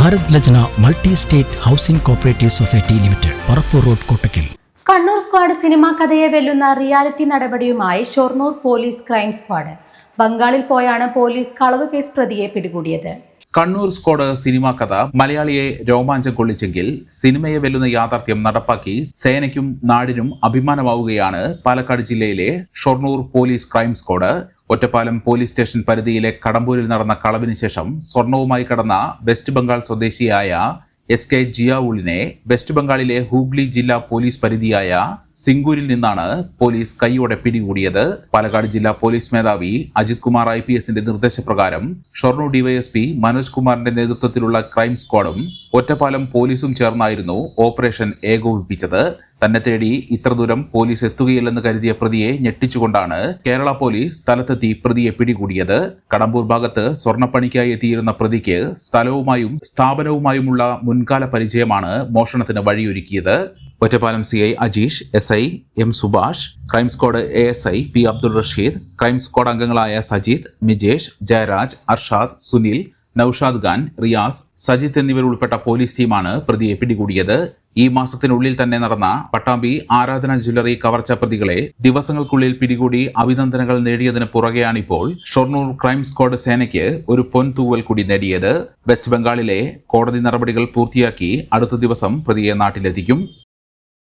Bharat Lajna multi state housing cooperative society limited Parappur road Kottakkal. Kannur squad cinema കഥയെ വെല്ലുന്ന reality നടപടിയുമായി Shoranur police crime squad. ബംഗാളിൽ പോയാണ് police കളവ് case പ്രതിയെ പിടികൂടിയത്. കണ്ണൂർ സ്ക്വാഡ് സിനിമാ കഥ മലയാളിയെ രോമാഞ്ചം കൊള്ളിച്ചെങ്കിൽ സിനിമയെ വെല്ലുന്ന യാഥാർത്ഥ്യം നടപ്പാക്കി സേനയ്ക്കും നാടിനും അഭിമാനമാവുകയാണ് പാലക്കാട് ജില്ലയിലെ Shoranur police crime squad. Ottapalam police station പരിധിയിലെ കടമ്പൂരിൽ നടന്ന കളവിന് ശേഷം സ്വർണവുമായി കടന്ന വെസ്റ്റ് ബംഗാൾ സ്വദേശിയായ എസ് കെ ജിയാവുളിനെ വെസ്റ്റ് ബംഗാളിലെ ഹൂഗ്ലി ജില്ലാ പോലീസ് പരിധിയായ സിംഗൂരിൽ നിന്നാണ് പോലീസ് കൈയോടെ പിടികൂടിയത്. പാലക്കാട് ജില്ലാ പോലീസ് മേധാവി അജിത് കുമാർ ഐ പി എസിന്റെ നിർദ്ദേശപ്രകാരം ഷൊർണൂർ ഡിവൈഎസ്പി മനോജ് കുമാറിന്റെ നേതൃത്വത്തിലുള്ള ക്രൈം സ്ക്വാഡും ഒറ്റപ്പാലം പോലീസും ചേർന്നായിരുന്നു ഓപ്പറേഷൻ ഏകോപിപ്പിച്ചത്. തന്നെ തേടി ഇത്ര ദൂരം പോലീസ് എത്തുകയില്ലെന്ന് കരുതിയ പ്രതിയെ ഞെട്ടിച്ചുകൊണ്ടാണ് കേരള പോലീസ് സ്ഥലത്തെത്തി പ്രതിയെ പിടികൂടിയത്. കടമ്പൂർ ഭാഗത്ത് സ്വർണപ്പണിക്കായി എത്തിയിരുന്ന പ്രതിക്ക് സ്ഥലവുമായും സ്ഥാപനവുമായുമുള്ള മുൻകാല പരിചയമാണ് മോഷണത്തിന് വഴിയൊരുക്കിയത്. Ottapalam C I Ajeesh S I M Subhash crime squad A S I P Abdul Rasheed crime squad അംഗങ്ങളായ സജിത് മിജേഷ് ജയരാജ് അർഷാദ് സുനിൽ നൌഷാദ് ഖാൻ റിയാസ് സജിത്ത് എന്നിവരുൾപ്പെട്ട പോലീസ് ടീമാണ് പ്രതിയെ പിടികൂടിയത്. ഈ മാസത്തിനുള്ളിൽ തന്നെ നടന്ന പട്ടാമ്പി ആരാധന ജ്വല്ലറി കവർച്ച പ്രതികളെ ദിവസങ്ങൾക്കുള്ളിൽ പിടികൂടി അഭിനന്ദനങ്ങൾ നേടിയതിന് പുറകെയാണിപ്പോൾ ഷൊർണൂർ ക്രൈം സ്ക്വാഡ് സേനയ്ക്ക് ഒരു പൊൻതൂവൽ കൂടി നേടിയത്. വെസ്റ്റ് ബംഗാളിലെ കോടതി നടപടികൾ പൂർത്തിയാക്കി അടുത്ത ദിവസം പ്രതിയെ നാട്ടിലെത്തിക്കും.